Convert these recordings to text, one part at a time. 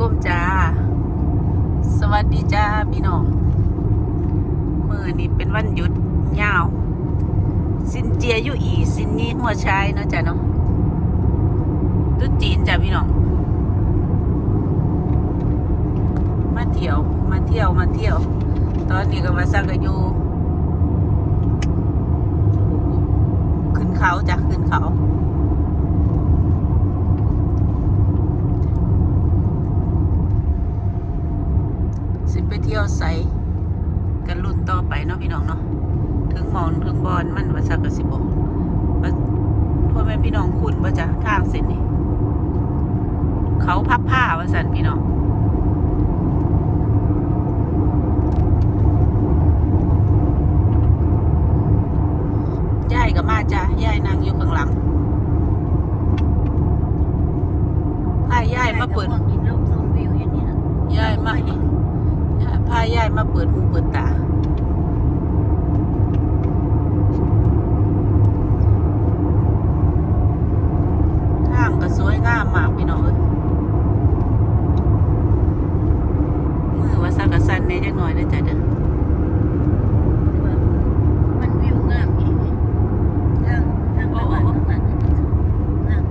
กมจ้า สวัสดีจ้าพี่น้องมือนี้เป็นวันหยุดยาว สินเจียอยู่อีสินนี้หัวชายเนาะจ้ะเนาะตุ๊จีนจ้ะพี่น้อง มาเที่ยว มาเที่ยว มาเที่ยว ตอนนี้ก็มาสักกะอยู่ ขึ้นเขาจ้ะขึ้นเขา สิไปเที่ยวใสกันรุ่นต่อไปเนาะพี่น้องเนาะถึงหมอนถึงบอลมันว่าสักกะสิบอกว่าพ่อแม่พี่น้องคุณว่าจะทางเส้นนี่เขาพับผ้าว่าสันพี่น้องยายกับมาจ้ะยายนั่งอยู่ข้างหลังพายายมาเปิดกินลมชมวิวอย่างนี้นะยายมาพายายมาเปิดหูเปิดตาทางก็สวยงามมากพี่น้องเอ้ยมือว่าสักกะสันแหน่จักหน่อยเด้อจ้ะเด้อมันวิวงามอีกทางทางระหว่างข้างหลังงาม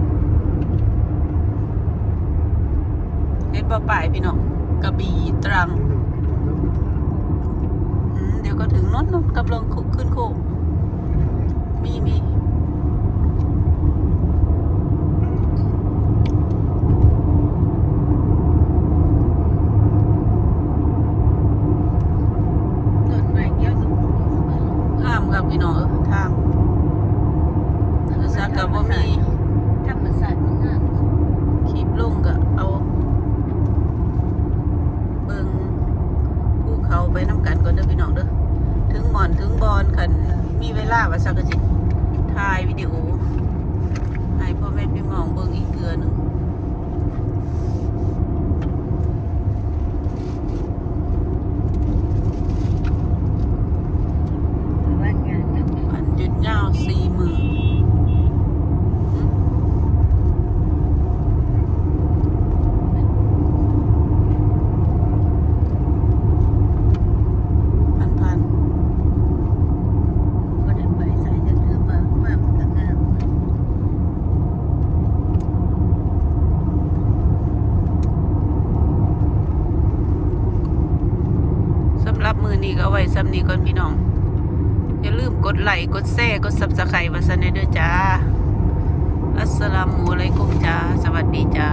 เฮ็ดบ่ป่ายพี่น้องกระบี่ตรังอืม เดี๋ยวก็ถึงโนนนกำลังขึ้นโคกมีมีต้นไม้เกี่ยวสมบูรณ์สมบูรณ์งามครับพี่น้องเอ้ยทางสักกะบ่มีธรรมศาสตร์มันงามคลิปลงก็เอา เบิ่งภูเขาไปน้ำ ก่อนเด้อพี่น้องเด้อถึงหมอนถึงบอลขันมีเวลาว่าสักกะสิถ่ายวิดีโอให้พ่อแม่พี่น้องเบิ่งอีกเทื่อหนึงวันงานกันหยุดยาวสี่มืออืมพันพัน ก็ได้ไปใส่จะเธอมามามันก็งาม สำห รับมือนี้ก็ไว้สำนี้ก่อนพี่น้อง อย่าลืมกดไลค์กดแชร์กดซับสไครต์ไว้ซะในเด้อจ้าอัสสลามุอะลัยกุมจ้า สวัสดีจ้า